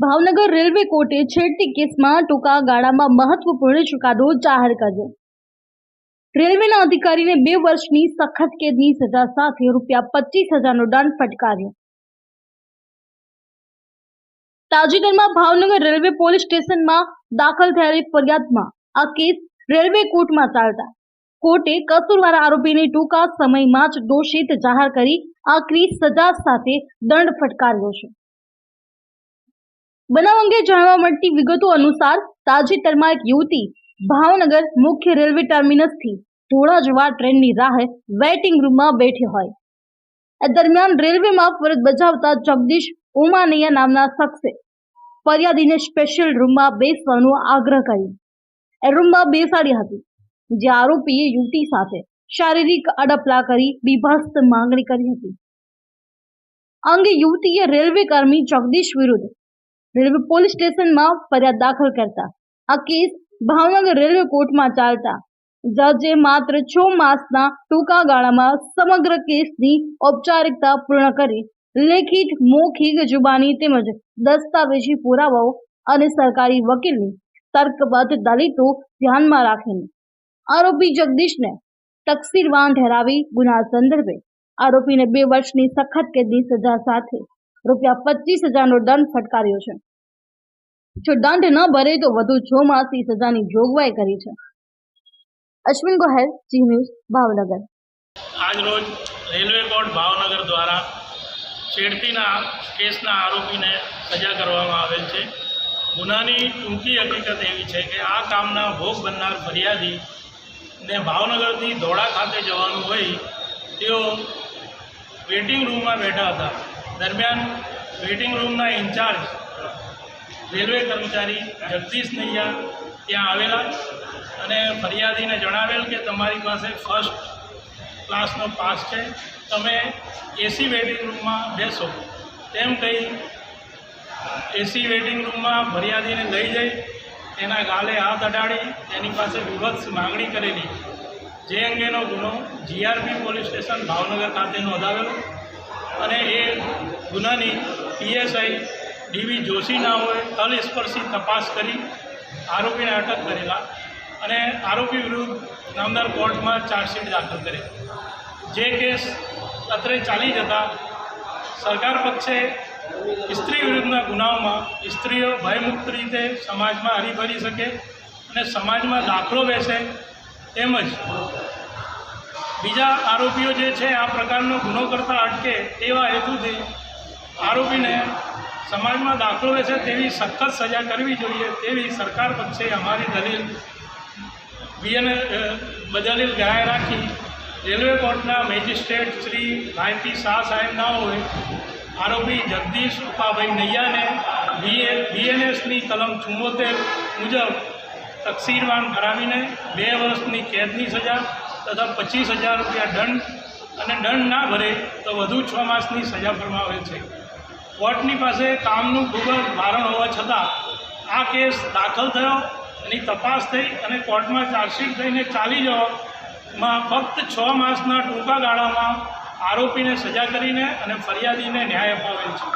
Bhavnagar railway કોર્ટે છેડતી કેસમાં ટૂંકા ગાળામાં મહત્વપૂર્ણ ચુકાદો જાહેર કર્યો. રેલવેના અધિકારીને બે વર્ષની સખત કેદની સજા સાથે રૂપિયા પચીસ હજારનો દંડ ફટકાર્યો. તાજેતરમાં ભાવનગર રેલવે પોલીસ સ્ટેશનમાં દાખલ થયેલી ફરિયાદમાં આ કેસ રેલવે કોર્ટમાં ચાલતા. કોર્ટે કસૂરવાર આરોપીને ટૂંકા સમયમાં જ દોષિત જાહેર કરી આકરી સજા સાથે દંડ ફટકાર્યો છે. બનાવ અંગે જાણવા મળતી વિગતો અનુસાર તાજેતરમાં એક યુવતી ભાવનગર મુખ્ય રેલવે ટર્મિનસથી ધોળા જવા ટ્રેનની રાહે વેઇટિંગ રૂમમાં બેઠી હોય. એ દરમિયાન રેલવેમાં ફરજ બજાવતા જગદીશ ઉમાનૈયા નામના શખ્સે ફરિયાદીને સ્પેશિયલ રૂમમાં બેસવાનો આગ્રહ કર્યો. એ રૂમમાં બેસાડી હતી, જે આરોપીએ યુવતી સાથે શારીરિક અડપલા કરી બીભત્સ માંગણી કરી હતી. અંગે યુવતીએ રેલવે કર્મી જગદીશ વિરુદ્ધ રેલવે પોલીસ સ્ટેશનમાં ફરિયાદ દાખલ કરતા. આ કેસ ભાવનગર રેલવે કોર્ટમાં ચાલતા. જજે માત્ર છ માસના ટૂંકા ગાળામાં સમગ્ર કેસની ઔપચારિકતા પૂર્ણ કરી. લેખિત મૌખિક જુબાની તેમજ દસ્તાવેજી પુરાવાઓ અને સરકારી વકીલની તર્કબદ્ધ દલિતો ધ્યાનમાં રાખીને. આરોપી જગદીશને તકસીરવાન ઠેરાવી ગુના સંદર્ભે. આરોપીને બે વર્ષની સખત કેદની સજા સાથે રૂપિયા પચીસ હજારનો દંડ ફટકાર્યો છે. જો દંડ ન ભરે તો વધુ છ માસની સજાની જોગવાઈ કરી છે. Ashwin Gohel, Zee news, Bhavnagar. આજરોજ રેલવે કોર્ટ ભાવનગર દ્વારા છેડતીના કેસના આરોપીને સજા કરવામાં આવેલ છે. ગુનાની ટૂંકી હકીકત એવી છે કે આ કામના ભોગ બનનાર ફરિયાદી ને ભાવનગરથી ધોળા ખાતે જવાનું હોય તેઓ વેટિંગ રૂમમાં બેઠા હતા. દરમિયાન વેઇટિંગ રૂમના ઇન્ચાર્જ, રેલવે કર્મચારી જગદીશ નૈયા ત્યાં આવેલા અને ફરિયાદીને જણાવેલ કે તમારી પાસે ફર્સ્ટ ક્લાસનો પાસ છે, તમે એસી વેઇટિંગ રૂમમાં બેસો. તેમ કહી એસી વેઇટિંગ રૂમમાં ફરિયાદીને લઈ જઈ, તેના ગાલે હાથ અડાડી, તેની પાસે વિભત્સ માગણી કરેલી. જે અંગેનો ગુનો જીઆરપી પોલીસ સ્ટેશન ભાવનગર ખાતે નોંધાવેલો અને એ ગુનાની પીએસઆઈ ડીવી જોશી નાઓએ તલસ્પર્શી તપાસ કરી આરોપીને અટક કરેલા અને આરોપી વિરુદ્ધ નામદાર કોર્ટમાં ચાર્જશીટ દાખલ કરી. જે કેસ અત્રે ચાલી જતા સરકાર પક્ષે સ્ત્રી વિરુદ્ધના ગુનાઓમાં સ્ત્રીઓ ભયમુક્ત રીતે સમાજમાં હરીફરી શકે અને સમાજમાં દાખલો બેસે તેમજ બીજા આરોપીઓ જે છે, આ પ્રકારનો ગુનો કરતા અટકે તેવા હેતુથી આરોપીને સમાજમાં દાખલો રહેશે તેવી સખત સજા કરવી જોઈએ તેવી સરકાર પક્ષે અમારી દલીલ બીએને બદલીલ ગાય રાખી રેલવે કોર્ટના મેજિસ્ટ્રેટ શ્રી ભાઈપી શાહ સાહેબના હોય આરોપી જગદીશ ઉપાભાઈ નૈયાને બીએ, બીએનએસની કલમ ચુમ્મોતેર મુજબ તકસીરવાન કરાવીને બે વર્ષની કેદની સજા તથા પચીસ હજાર રૂપિયા દંડ અને દંડ ના ભરે તો વધુ છ માસની સજા ફરમાવે છે. કોર્ટની પાસે કામનું ખૂબ જ ભારણ હોવા છતાં આ કેસ દાખલ થયો, એની તપાસ થઈ અને કોર્ટમાં ચાર્જશીટ થઈને ચાલી જવામાં ફક્ત છ માસના ટૂંકા ગાળામાં આરોપીને સજા કરીને અને ફરિયાદીને ન્યાય અપાવેલ છે.